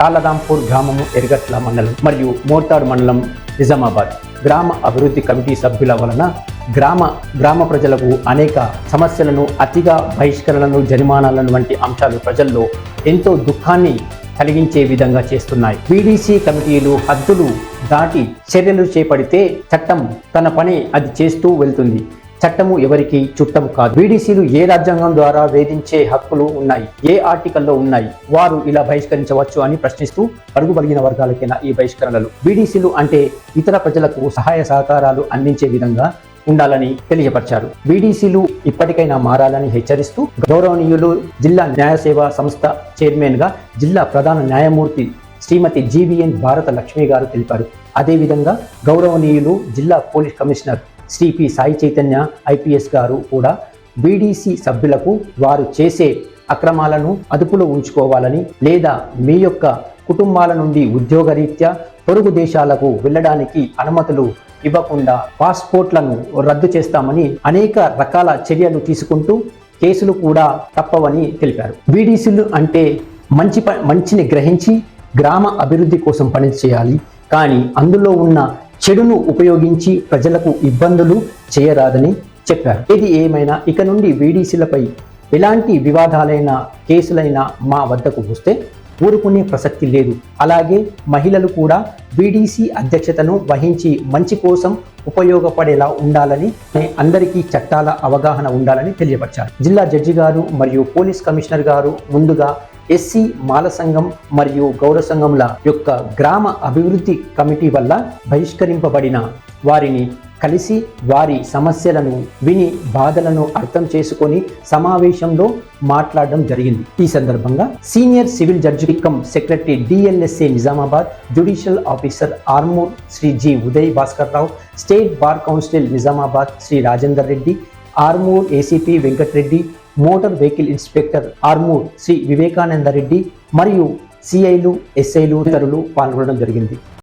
తాలదాంపూర్ గ్రామము ఎరగట్ల మండలం మరియు మోర్తాడు మండలం నిజామాబాద్ గ్రామ అభివృద్ధి కమిటీ సభ్యుల వలన గ్రామ గ్రామ ప్రజలకు అనేక సమస్యలను అతిగా బహిష్కరణలను జరిమానాలను వంటి అంశాలు ప్రజల్లో ఎంతో దుఃఖాన్ని కలిగించే విధంగా చేస్తున్నాయి. బీడీసీ కమిటీలు హద్దులు దాటి చర్యలు చేపడితే చట్టం తన పని అది చేస్తూ వెళ్తుంది. చట్టము ఎవరికి చుట్టం కాదు. బీడీసీలు ఏ రాజ్యాంగం ద్వారా వేధించే హక్కులు ఉన్నాయి? ఏ ఆర్టికల్లో ఉన్నాయి? వారు ఇలా బహిష్కరించవచ్చు అని ప్రశ్నిస్తూ పరుగుబలిగిన వర్గాలకైనా ఈ బహిష్కరణలు. బీడీసీలు అంటే ఇతర ప్రజలకు సహాయ సహకారాలు అందించే విధంగా ఉండాలని తెలియపరిచారు. బీడీసీలు ఇప్పటికైనా మారాలని హెచ్చరిస్తూ గౌరవనీయులు జిల్లా న్యాయ సేవా సంస్థ చైర్మన్గా జిల్లా ప్రధాన న్యాయమూర్తి శ్రీమతి జీవీఎన్ భారత లక్ష్మి గారు తెలిపారు. అదేవిధంగా గౌరవనీయులు జిల్లా police commissioner Shri P Sai Chaitanya IPS garu కూడా బీడీసీ సభ్యులకు వారు చేసే అక్రమాలను అదుపులో ఉంచుకోవాలని లేదా మీ యొక్క కుటుంబాల నుండి ఉద్యోగరీత్యా పొరుగు దేశాలకు వెళ్ళడానికి అనుమతులు ఇవ్వకుండా పాస్పోర్ట్లను రద్దు చేస్తామని అనేక రకాల చర్యలు తీసుకుంటూ కేసులు కూడా తప్పవని తెలిపారు. బీడీసీలు అంటే మంచి ప మంచిని గ్రహించి గ్రామ అభివృద్ధి కోసం పనిచేయాలి. కానీ అందులో ఉన్న చెడును ఉపయోగించి ప్రజలకు ఇబ్బందులు చేయరాదని చెప్పారు. ఏది ఏమైనా ఇక నుండి వీడీసీలపై ఎలాంటి వివాదాలైన కేసులైనా మా వద్దకు వస్తే ఊరుకునే ప్రసక్తి లేదు. అలాగే మహిళలు కూడా బీడీసీ అధ్యక్షతను వహించి మంచి కోసం ఉపయోగపడేలా ఉండాలని అందరికీ చట్టాల అవగాహన ఉండాలని తెలియపరిచారు. జిల్లా జడ్జి గారు మరియు పోలీస్ కమిషనర్ గారు ముందుగా ఎస్సీ మాల సంఘం మరియు గౌడ సంఘంల యొక్క గ్రామ అభివృద్ధి కమిటీ వల్ల బహిష్కరింపబడిన వారిని కలిసి వారి సమస్యలను విని బాధలను అర్థం చేసుకొని సమావేశంలో మాట్లాడడం జరిగింది. ఈ సందర్భంగా senior civil judge cum secretary DLSA Nizamabad judicial officer Armoor Shri G Uday Bhaskar Rao state bar council Nizamabad Shri Rajender Reddy Armoor ACP Venkatareddy motor vehicle inspector Armoor Shri Vivekananda Reddy మరియు సిఐలు ఎస్ఐలు ఇతరులు పాల్గొనడం జరిగింది.